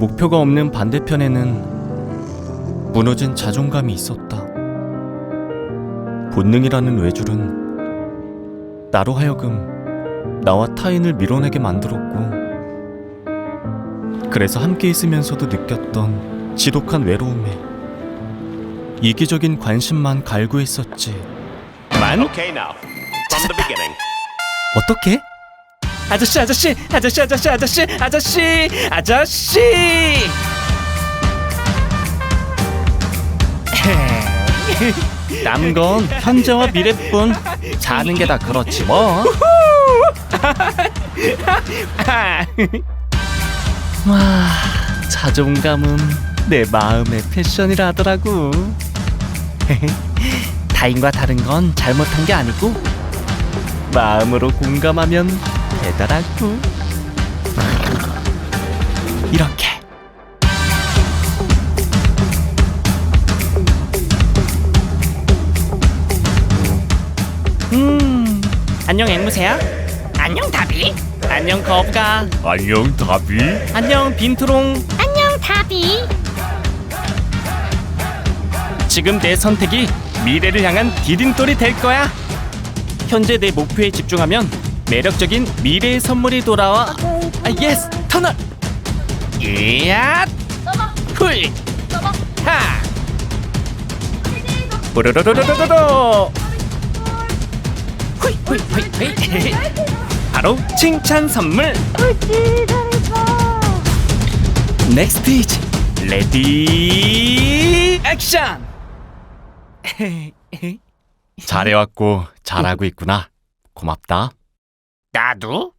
목표가 없는 반대편에는 무너진 자존감이 있었다. 본능이라는 외줄은 나로 하여금 나와 타인을 밀어내게 만들었고 그래서 함께 있으면서도 느꼈던 지독한 외로움에 이기적인 관심만 갈구했었지. 만 Okay. 어떻게? 아저씨 아저씨 아저씨 아저씨 아저씨 아저씨 아저씨. 남은 건 현재와 미래뿐 사는 게 다 그렇지 뭐. 와, 자존감은 내 마음의 패션이라 하더라고. 타인과 다른 건 잘못한 게 아니고 마음으로 공감하면 되더라고 이렇게. 음 안녕 앵무새야. 안녕 다비. 안녕 거북아 안녕, 다비. 안녕 빈트롱. 안녕 다비. 지금 내 선택이 미래를 향한 디딤돌이 될 거야. 현재 내 목표에 집중하면 매력적인 미래의 선물이 돌아와. 아, 예스! 터널! 이야! 훌! 하! 뿌르르르르르르! 휘! 휘! 휘! 휘! 바로 칭찬 선물! 넥스트 이즈 레디 액션! 잘해왔고 잘하고 있구나. 고맙다. 나도?